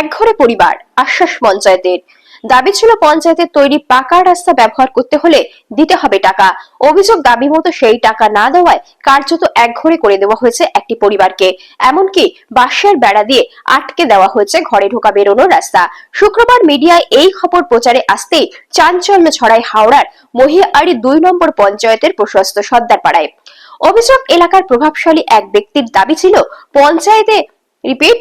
একঘরে পরিবার, আশ্বাস পঞ্চায়েতের। দাবি ছিল পঞ্চায়েতের তৈরি পাকা রাস্তা ব্যবহার করতে হলে দিতে হবে টাকা। অভিযোগ দাবি মতো সেই টাকা না দেওয়ায় কার্যত একঘরে করে দেওয়া হয়েছে একটি পরিবারকে। এমনকি বাঁশের বেড়া দিয়ে আটকে দেওয়া হয়েছে ঘরে ঢোকা বেরোনোর রাস্তা। শুক্রবার মিডিয়ায় এই খবর প্রচারে আসতেই চাঞ্চল্য ছড়ায় হাওড়ার মহিয়ারি দুই নম্বর পঞ্চায়েতের প্রশস্ত সর্দার পাড়ায় অভিযোগ এলাকার প্রভাবশালী এক ব্যক্তির দাবি ছিল, পঞ্চায়েতে, রিপিট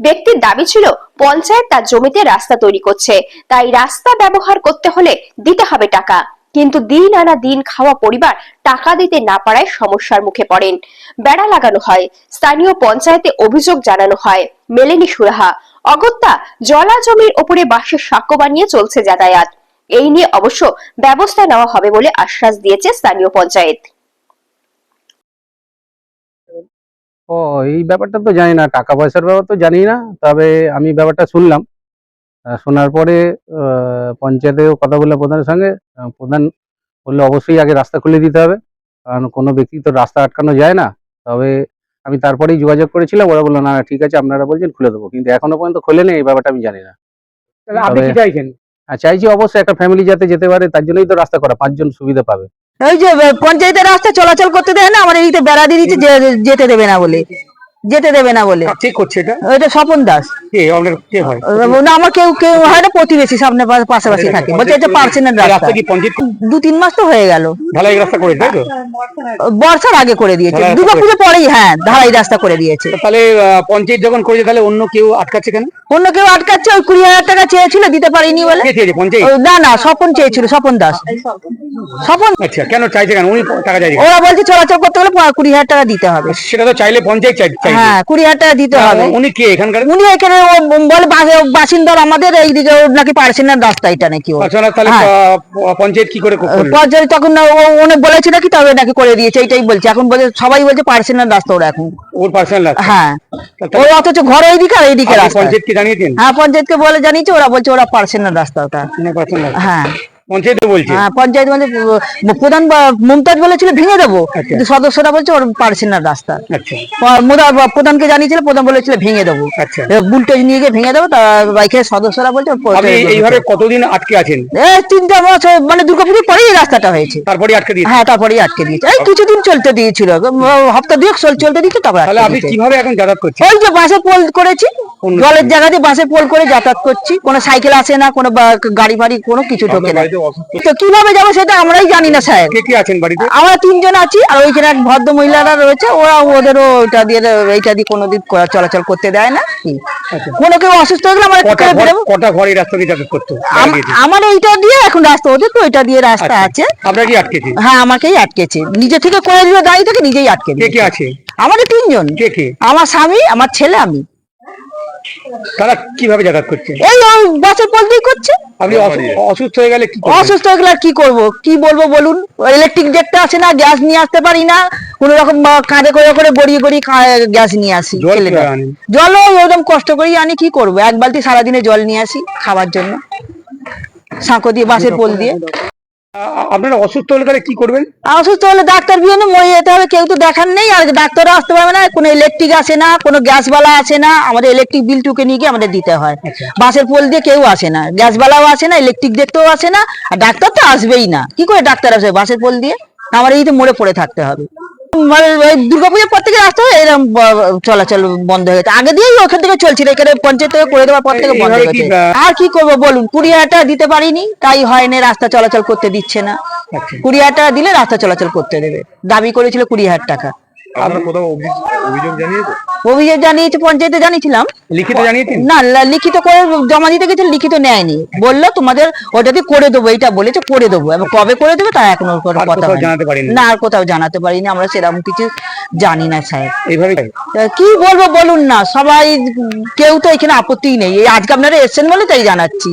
ব্যক্তির দাবি ছিল, পঞ্চায়েত তার জমিতে রাস্তা তৈরি করছে। তাই রাস্তা ব্যবহার করতে হলে দিতে হবে টাকা। কিন্তু দিন আনা দিন খাওয়া পরিবার টাকা দিতে না পারায় সমস্যার মুখে পড়েন। বেড়া লাগানো হয়। স্থানীয় পঞ্চায়েতে অভিযোগ জানানো হয়। মেলেনি সুরাহা। অগত্যা জলা জমির ওপরে বাঁশের সাক্ষ্য বানিয়ে চলছে যাতায়াত। এই নিয়ে অবশ্য ব্যবস্থা নেওয়া হবে বলে আশ্বাস দিয়েছে স্থানীয় পঞ্চায়েত। ও এই ব্যাপারটা তো জানি না টাকা পয়সার ব্যাপার তো জানি না তবে আমি ব্যাপারটা শুনলাম। শোনার পরে পঞ্চায়েতেও কথা বললাম প্রধানের সঙ্গে। প্রধান বলল অবশ্যই আগে রাস্তা খুলে দিতে হবে কারণ কোনো ব্যক্তি তো রাস্তা আটকানো যায় না। তবে আমি তারপরেই যোগাযোগ করেছিলাম ওরা বলল না ঠিক আছে আপনারা বলছেন খুলে দেবো। কিন্তু এখনও পর্যন্ত খুলে নেই এই ব্যাপারটা আমি জানি না। চাইছেন? আর চাইছি অবশ্যই একটা ফ্যামিলি যাতে যেতে পারে তার জন্যই তো রাস্তা করা পাঁচজন সুবিধা পাবে। ওই যে পঞ্চায়েতের রাস্তা চলাচল করতে দেয় না আমার এইতে বেড়া দিয়ে দিচ্ছে যেতে দেবে না বলে। যেতে দেবে না বলে। ঠিক করছে এটা? ওইটা স্বপন দাস। কে আপনার কে হয়? না আমার কেউ কেউ হয় না প্রতিবেশী সামনে পাশাপাশি থাকে। বলছে এটা পার্সেন্টের এই রাস্তা। রাস্তা কি পঞ্চায়েত? দু তিন মাস তো হয়ে গেল। ঢালাই রাস্তা করে তাই তো? বর্ষার আগে করে দিয়েছে। ঢালাই রাস্তা দুর্গা পুজো পরেই হ্যাঁ ঢালাই রাস্তা করে দিয়েছে। তাহলে পঞ্চায়েত যখন করেছে তাহলে অন্য কেউ আটকাচ্ছে কেন? অন্য কেউ আটকাচ্ছে ওই কুড়ি হাজার টাকা চেয়েছিল দিতে পারিনি বলে। না না স্বপন চেয়েছিল স্বপন দাস। স্বপন। আচ্ছা কেন চাইছে কেন? উনি টাকা চাইছে ওরা বলছে চলাচল করতে গেলে কুড়ি হাজার টাকা দিতে হবে। সেটা তো চাইলে পঞ্চায়েত চাই- হ্যাঁ কুড়ি হাজার টাকা দিতে হবে। উনি কে এখানকার? উনি এখানে বলে বাসিন্দার আমাদের এইদিকে নাকি পারছেন না রাস্তা এটা নাকি ওর। না, তাহলে। পঞ্চায়েত কি করে? তখন অনেক বলেছে নাকি তবে নাকি করে দিয়েছে এইটাই বলছে। এখন বলে সবাই বলছে পারছেন না রাস্তা ওরা এখন। ওর পার্সোনাল হ্যাঁ। ওই অথচ ঘর এইদিকে আর এইদিকে রাস্তা পঞ্চায়েতকে জানিয়েছেন? হ্যাঁ পঞ্চায়েতকে বলে জানিয়েছে ওরা বলছে ওরা পারছেন না রাস্তা ওটা হ্যাঁ। পঞ্চায়েত বলছে। হ্যাঁ পঞ্চায়েত মানে প্রধান মমতাজ বলেছিল ভেঙে দেবো। আচ্ছা। কিন্তু সদস্যরা বলছে ওরা পারছেন না রাস্তা। আচ্ছা। প্রধানকে জানিয়েছিল প্রধান বলেছিল ভেঙে দেবো। আচ্ছা। বুলটেজ নিয়ে গিয়ে ভেঙে দেবো বাইকের সদস্যরা বলছে এই- এইভাবে কতদিন আটকে আছেন? তিনটা হয়ে- মানে দুর্গাপুজোর পরেই রাস্তাটা হয়েছে। তারপরে আটকে দিয়েছেন? হ্যাঁ তারপরেই আটকে দিয়েছে। এই কিছুদিন চলতে দিয়েছিল। হপ্তা দুয়েক চল- চলতে দিচ্ছে তারপর আপনি কীভাবে এখন যাতায়াত করছেন? ওই যে বাসে পোল করেছি জলের জায়গা দিয়ে বাসে পোল করে যাতায়াত করছি। কোনো সাইকেল আসে না কোনো গাড়ি ফাড়ি কোনো কিছু ঢোকে না। কীভাবে যাব সেটা আমরাই জানি না স্যার। কে কে আছেন বাড়িতে? আমরা তিনজন আছি আর ওইখানে এক ভদ্র মহিলারা রয়েছে ওরা ওদেরও ওইটা দিয়ে এইটা দিয়ে কোনোদিন চলাচল করতে দেয় না। কোনো কেউ অসুস্থ হয়ে গেলে আমরা কটা ঘর এই রাস্তা দিয়ে যাতায়াত করতো? আমার এইটা দিয়ে এখন রাস্তা ওদের তো ওইটা দিয়ে রাস্তা আছে। আপনার কি আটকেছে? হ্যাঁ আমাকেই আটকেছে। নিজে থেকে করে দিল দাঁড়িয়ে থেকে নিজেই আটকে কে কে আছে? আমাদের তিনজন। কে কে? আমার স্বামী আমার ছেলে আমি। তারা কীভাবে যাতায়াত করছে? এই ওই বাসের পল দিয়ে করছে। আপনি অসুস্থ হয়ে গেলে কি? অসুস্থ হয়ে গেলে কি করব? কি বলব বলুন? ইলেকট্রিক দেখতে আসে না গ্যাস নিয়ে আসতে পারি না। কোন রকম কাঁধে করে করে গড়িয়ে গড়িয়ে গ্যাস নিয়ে আসি জলও ওরকম কষ্ট করি আনি কি করব? এক বালতি সারাদিনে জল নিয়ে আসি খাওয়ার জন্য। সাঁকো দিয়ে বাঁশের পোল দিয়ে। আপনারা অসুস্থ হলে তাহলে কি করবেন? অসুস্থ হলে ডাক্তার বিয়ে মরে যেতে হবে কেউ তো দেখার নেই আর ডাক্তারও আসতে পারবে না কোনো ইলেকট্রিক আসে না কোনো গ্যাসওয়ালা আসে না আমাদের ইলেকট্রিক বিল টুকে নিয়ে গিয়ে আমাদের দিতে হয়। বাসের পোল দিয়ে কেউ আসে না গ্যাসওয়ালাও আসে না ইলেকট্রিক দেখতেও আসে না আর ডাক্তার তো আসবেই না। কি করে ডাক্তার আসবে বাসের পোল দিয়ে? আমার এই তো মরে পড়ে থাকতে হবে। মানে দুর্গাপুজোর পর থেকে রাস্তা এরকম চলাচল বন্ধ হয়ে গেছে। আগে দিয়েই ওখান থেকে চলছিল এখানে পঞ্চায়েত থেকে করে দেওয়ার পর থেকে বন্ধ হয়ে গেছে। আর কি করব বলুন কুড়ি হাজার টাকা দিতে পারিনি তাই হয়নি রাস্তা চলাচল করতে দিচ্ছে না। আচ্ছা। কুড়ি হাজার টাকা দিলে রাস্তা চলাচল করতে দেবে। দাবি করেছিল কুড়ি হাজার টাকা। আপনারা কোথাও অভিযোগ জানিয়েছে? অভিযোগ জানিয়েছে পঞ্চায়েতে জানিয়েছিলাম। লিখিত জানিয়েছেন? না লিখিত করে জমা দিতে গেছে লিখিত নেয়নি। বলল তোমাদের ওটাতে করে দেবো এটা বলেছে করে দেবো। এবার কবে করে দেবে তা এখনও কোনো কথা? না আর কোথাও জানাতে পারিনি আমরা সেরকম কিছু জানি না স্যার। এইভাবে তা কি বলব বলুন না সবাই কেউ তো এখানে আপত্তি নেই। এই আজকে আপনারা এসছেন বলে তাই জানাচ্ছি।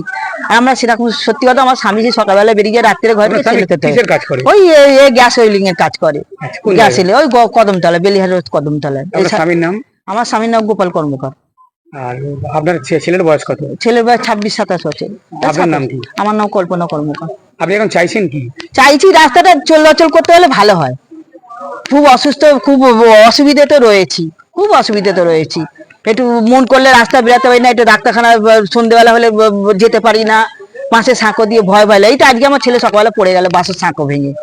আমরা সেরকম সত্যি কথা আমার স্বামী যে সকালবেলা বেরিয়ে যায় রাত্রে ঘরে কাজ করে? ওই গ্যাস ওয়েলিং এর কাজ করে। আচ্ছা, গ্যাস ওই কদমতলা বেলিহার রোড কদমতলায় স্বামীর নাম? আমার স্বামীর নাম গোপাল কর্মকার। আর আপনার ছেলের বয়স কত? ছেলের বয়স ছাব্বিশ সাতাশ বছর। আপনার নাম কি? আমার নাম কল্পনা কর্মকার। আপনি এখন চাইছেন কি? চাইছি রাস্তাটা চলাচল করতে হলে ভালো হয়। খুব অসুস্থ খুব অসুবিধাতে রয়েছি। খুব অসুবিধাতে রয়েছি। একটু মন করলে রাস্তা বেরোতে পারি না, একটু ডাক্তারখানা সন্ধ্যেবেলা হলে যেতে পারি না। পাশে সাঁকো দিয়ে ভয় ভয় লাগে। এইটা আজকে আমার ছেলে সকালবেলা পড়ে গেল, বাসের সাঁকো ভেঙে।